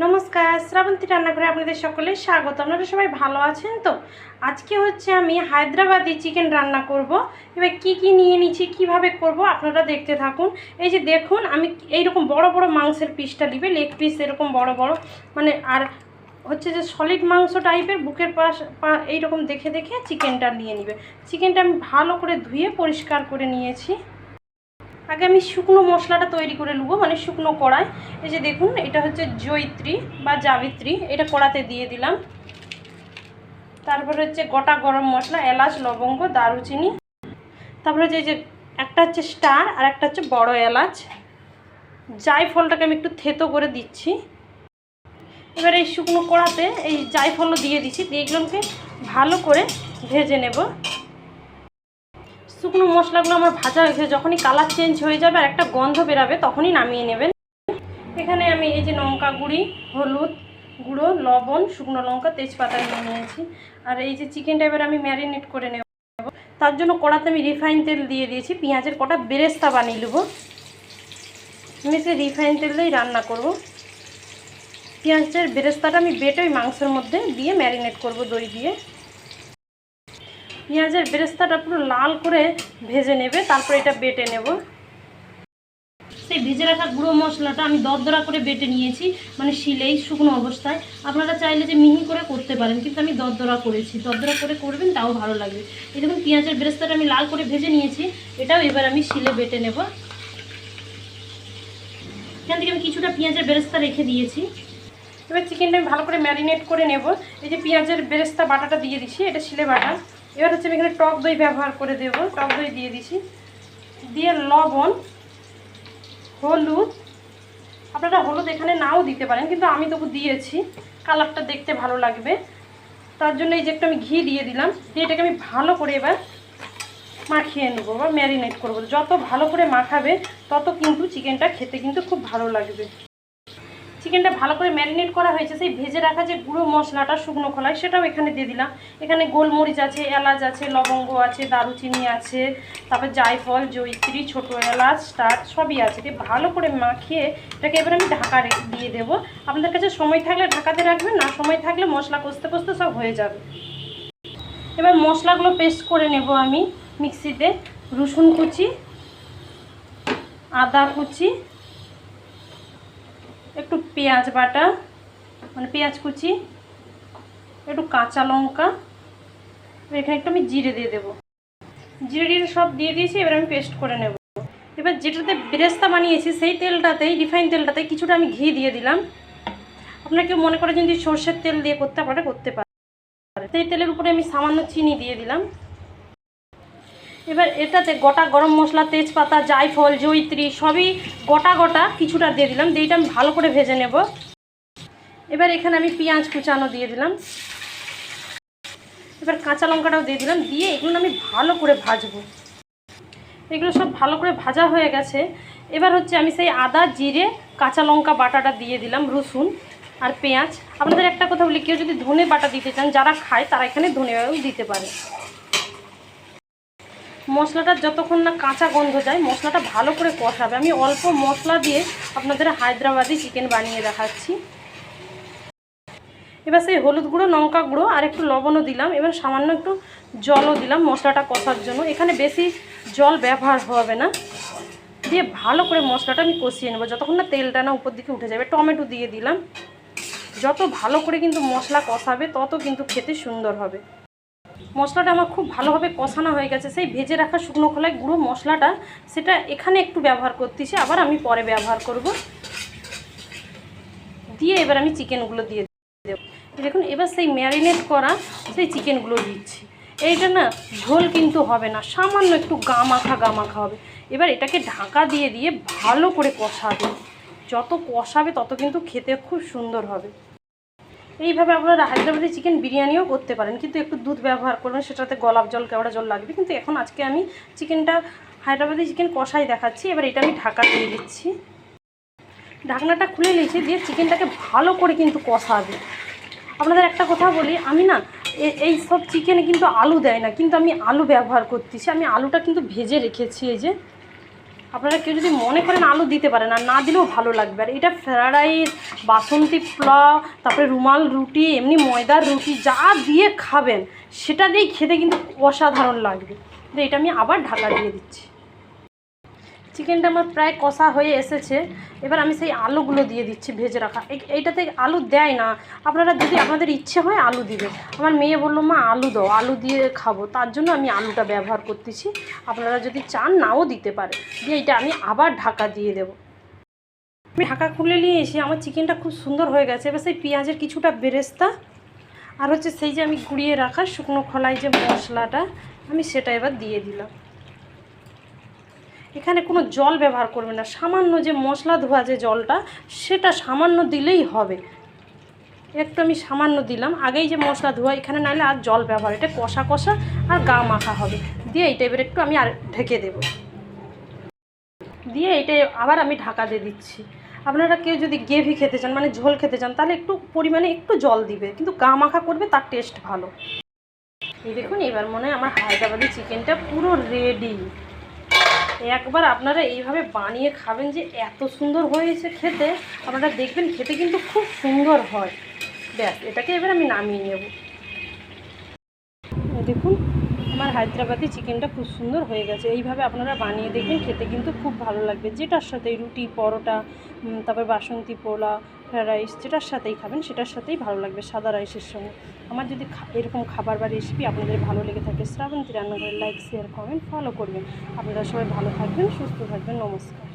নমস্কার, শ্রাবন্তী রান্নাঘরে আপনাদের সকলে স্বাগত। আপনারা সবাই ভালো আছেন তো? আজকে হচ্ছে আমি হায়দ্রাবাদি চিকেন রান্না করব। এবার কি কি নিয়ে নিচ্ছি, কীভাবে করব, আপনারা দেখতে থাকুন। এই যে দেখুন, আমি এইরকম বড় বড় মাংসের পিসটা নিবে লেগ পিস এরকম বড় বড়। মানে আর হচ্ছে যে সলিড মাংস টাইপের বুকের পাশ, পা- এইরকম দেখে দেখে চিকেনটা নিয়ে নিবে। চিকেনটা আমি ভালো করে ধুয়ে পরিষ্কার করে নিয়েছি। আগে আমি শুকনো মশলাটা তৈরি করে নেব মানে শুকনো কড়াই। এই যে দেখুন, এটা হচ্ছে জৈত্রী বা জাবিত্রী, এটা কড়াতে দিয়ে দিলাম। তারপরে হচ্ছে গোটা গরম মশলা, এলাচ, লবঙ্গ, দারুচিনি। তারপরে হচ্ছে এই যে একটা হচ্ছে স্টার আর একটা হচ্ছে বড় এলাচ। জায়ফলটাকে আমি একটু থেতো করে দিচ্ছি। এবার এই শুকনো কড়াতে এই জায়ফলও দিয়ে দিচ্ছি, দিয়ে এগুলোকে ভালো করে ভেজে নেব। শুকনো মশলাগুলো আমার ভাজা হয়েছে যখনই কালার চেঞ্জ হয়ে যাবে আর একটা গন্ধ বেরাবে, তখনই নামিয়ে নেবেন। এখানে আমি এই যে লঙ্কা গুঁড়ি, হলুদ গুঁড়ো, লবণ, শুকনো লঙ্কা, তেজপাতা নিয়ে নিয়েছি। আর এই যে চিকেনটা এবার আমি ম্যারিনেট করে নেব। তার জন্য কড়াতে আমি রিফাইন তেল দিয়ে দিয়েছি। পেঁয়াজের কটা বেরেস্তা বানিয়ে নেব। আমি সে রিফাইন তেল দিয়েই রান্না করব। পেঁয়াজের বেরেস্তাটা আমি বেটে ওই মাংসের মধ্যে দিয়ে ম্যারিনেট করব দই দিয়ে। পেঁয়াজের বেরেস্তাটা পুরো লাল করে ভেজে নেবে, তারপর এটা বেটে নেব। সেই ভেজে রাখা গুঁড়ো মশলাটা আমি দরদরা করে বেটে নিয়েছি মানে শিলেই শুকনো অবস্থায়। আপনারা চাইলে যে মিহি করে করতে পারেন, কিন্তু আমি দরদরা করেছি। দরদরা করে করবেন, তাও ভালো লাগবে। এই দেখুন, পেঁয়াজের বেরেস্তাটা আমি লাল করে ভেজে নিয়েছি, এটাও এবার আমি শিলে বেটে নেব। এখান থেকে আমি কিছুটা পেঁয়াজের বেরেস্তা রেখে দিয়েছি। এবার চিকেনটা আমি ভালো করে ম্যারিনেট করে নেব। এই যে পেঁয়াজের বেরেস্তা বাটাটা দিয়ে দিছি এটা শিলে বাটা। এবার হচ্ছে আমি এখানে টক দই ব্যবহার করে দেব। টক দই দিয়ে দিছি। দিয়ে লবণ, হলুদ। আপনারা হলুদ এখানে নাও দিতে পারেন, কিন্তু আমি তবু দিয়েছি। কালারটা দেখতে ভালো লাগবে। তার জন্য এই যে একটু আমি ঘি দিয়ে দিলাম। দিয়ে এটাকে আমি ভালো করে এবার মাখিয়ে নেব বা ম্যারিনেট করব। যত ভালো করে মাখাবে, তত কিন্তু চিকেনটা খেতে কিন্তু খুব ভালো লাগবে। চিকেনটা ভালো করে ম্যারিনেট করা হয়েছে। সেই ভেজে রাখা যে গুঁড়ো মশলাটা, শুকনো খোলায়, সেটাও এখানে দিয়ে দিলাম। এখানে গোলমরিচ আছে, এলাচ আছে, লবঙ্গ আছে, দারুচিনি আছে, তারপর জায়ফল জৈত্রী ছোটো এলাচ স্টার সবই আছে। দিয়ে ভালো করে মাখিয়ে এটাকে এবার আমি ঢাকা দিয়ে দেবো। আপনাদের কাছে সময় থাকলে ঢাকাতে রাখবেন, না সময় থাকলে মশলা কষতে কষতে সব হয়ে যাবে। এবার মশলাগুলো পেস্ট করে নেব আমি মিক্সিতে। রসুন কুচি, আদা কুচি একটু পেঁয়াজ বাটা মানে পেঁয়াজ কুচি, একটু কাঁচা লঙ্কা এখানে একটু আমি জিরে দিয়ে দেবো। জিরে জিরে সব দিয়ে দিয়েছি, এবার আমি পেস্ট করে নেব। এবার যেটাতে বেরেস্তা বানিয়েছি, সেই তেলটাতেই, রিফাইন তেলটাতে কিছুটা আমি ঘি দিয়ে দিলাম। আপনারা কেউ মনে করে যদি সর্ষের তেল দিয়ে করতে পারে করতে পারে। সেই তেলের উপরে আমি সামান্য চিনি দিয়ে দিলাম। এবার এটাতে গোটা গরম মশলা, তেজপাতা, জায়ফল জৈত্রী সবই গোটা গোটা কিছুটা দিয়ে দিলাম। দিয়ে আমি ভালো করে ভেজে নেব। এবার এখানে আমি পেঁয়াজ কুচানো দিয়ে দিলাম। এবার কাঁচা লঙ্কাটাও দিয়ে দিলাম। দিয়ে এগুলো আমি ভালো করে ভাজবো। এগুলো সব ভালো করে ভাজা হয়ে গেছে। এবার হচ্ছে আমি সেই আদা, জিরে, কাঁচা লঙ্কা বাটাটা দিয়ে দিলাম, রসুন আর পেঁয়াজ। আপনাদের একটা কথা বলি, কেউ যদি ধনে বাটা দিতে চান, যারা খায় তারা এখানে ধনে দিতে পারে। মশলাটা যতক্ষণ না কাঁচা গন্ধ যায়, মশলাটা ভালো করে কষাবে। আমি অল্প মশলা দিয়ে আপনাদের হায়দ্রাবাদি চিকেন বানিয়ে দেখাচ্ছি। এবার সেই হলুদ গুঁড়ো, লঙ্কা গুঁড়ো আর একটু লবণও দিলাম। এবার সামান্য একটু জলও দিলাম মশলাটা কষার জন্য। এখানে বেশি জল ব্যবহার হবে না। দিয়ে ভালো করে মশলাটা আমি কষিয়ে নেব। যতক্ষণ না তেলটা না উপর দিকে উঠে যাবে, টমেটো দিয়ে দিলাম। যত ভালো করে কিন্তু মশলা কষাবে, তত কিন্তু খেতে সুন্দর হবে। মশলাটা আমার খুব ভালোভাবে কষানো হয়ে গেছে। সেই ভেজে রাখা শুকনো খোলায় গুঁড়ো মশলাটা, সেটা এখানে একটু ব্যবহার করতেছি, আবার আমি পরে ব্যবহার করব। দিয়ে এবার আমি চিকেনগুলো দিয়ে দেবো। দেখুন, এবার সেই ম্যারিনেট করা সেই চিকেনগুলো দিচ্ছি। এইটা না ঝোল কিন্তু হবে না, সামান্য একটু গা মাখা গা মাখা হবে। এবার এটাকে ঢাকা দিয়ে দিয়ে ভালো করে কষাবে। যত কষাবে তত কিন্তু খেতে খুব সুন্দর হবে। এইভাবে আপনারা হায়দ্রাবাদি চিকেন বিরিয়ানিও করতে পারেন। কিন্তু একটু দুধ ব্যবহার করবেন, সেটাতে গোলাপ জল, কেওড়া জল লাগবে। কিন্তু এখন আজকে আমি চিকেনটা হায়দ্রাবাদি চিকেন কষাই দেখাচ্ছি। এবার এটা আমি ঢাকা দিয়ে দিচ্ছি। ঢাকনাটা খুলে নিয়েছি, দিয়ে চিকেনটাকে ভালো করে কিন্তু কষাবে। আপনাদের একটা কথা বলি, আমি না এই সব চিকেনে কিন্তু আলু দেয় না, কিন্তু আমি আলু ব্যবহার করতেছি। আমি আলুটা কিন্তু ভেজে রেখেছি, এই যে। আপনারা কেউ যদি মনে করেন আলু দিতে পারেন আর না দিলেও ভালো লাগবে। আর এটা ফ্রায়েড রাইস, বাসন্তী পোলাও, তারপরে রুমাল রুটি, এমনি ময়দার রুটি, যা দিয়ে খাবেন, সেটা দিয়েই খেতে কিন্তু অসাধারণ লাগবে। এটা আমি আবার ঢাকা দিয়ে দিচ্ছি। চিকেনটা আমার প্রায় কষা হয়ে এসেছে। এবার আমি সেই আলুগুলো দিয়ে দিচ্ছি ভেজে রাখা। এই- এইটাতে আলু দেয় না। আপনারা যদি আপনাদের ইচ্ছে হয় আলু দিবে আমার মেয়ে বলল, মা, আলু দাও, আলু দিয়ে খাব। তার জন্য আমি আলুটা ব্যবহার করতেছি। আপনারা যদি চান, নাও দিতে পারে দিয়ে এটা আমি আবার ঢাকা দিয়ে দেবো। আমি ঢাকা খুলে নিয়ে এসে আমার চিকেনটা খুব সুন্দর হয়ে গেছে। এবার সেই পেঁয়াজের কিছুটা বেরেস্তা আর হচ্ছে সেই যে আমি গুঁড়িয়ে রাখা শুকনো খোলায় যে মশলাটা, আমি সেটা এবার দিয়ে দিলাম। এখানে কোনো জল ব্যবহার করবে না। সামান্য যে মশলা ধোয়া যে জলটা, সেটা সামান্য দিলেই হবে। একটু আমি সামান্য দিলাম। আগেই যে মশলা ধোয়া, এখানে নাহলে আর জল ব্যবহার, এটা কষা কষা আর গা মাখা হবে। দিয়ে এই টাইপের একটু আমি আর ঢেকে দেব। দিয়ে এটা আবার আমি ঢাকা দিয়ে দিচ্ছি। আপনারা কেউ যদি গ্রেভি খেতে চান মানে ঝোল খেতে চান, তাহলে একটু পরিমাণে একটু জল দিবে। কিন্তু গা মাখা করবে, তার টেস্ট ভালো। এই দেখুন, এবার মনে হয় আমার হায়দ্রাবাদি চিকেনটা পুরো রেডি একবার আপনারা এইভাবে বানিয়ে খাবেন যে এত সুন্দর হয়েছে খেতে, আপনারা দেখবেন খেতে কিন্তু খুব সুন্দর হয়। ব্যাস, এটাকে এবার আমি নামিয়ে নেব। দেখুন আমার হায়দ্রাবাদি চিকেনটা খুব সুন্দর হয়ে গেছে। এইভাবে আপনারা বানিয়ে দেখবেন, খেতে কিন্তু খুব ভালো লাগবে। যেটার সাথে রুটি, পরোটা তারপর বাসন্তী পোলা ফ্রায়েড রাইস যেটার সাথেই খাবেন, সেটার সাথেই ভালো লাগবে সাদা রাইসের সঙ্গে। আমার যদি এরকম খাবার বা রেসিপি আপনাদের ভালো লেগে থাকে, শ্রাবন্তী রান্নাঘরে লাইক শেয়ার কমেন্ট ফলো করবেন। আপনারা সবাই ভালো থাকবেন, সুস্থ থাকবেন, নমস্কার।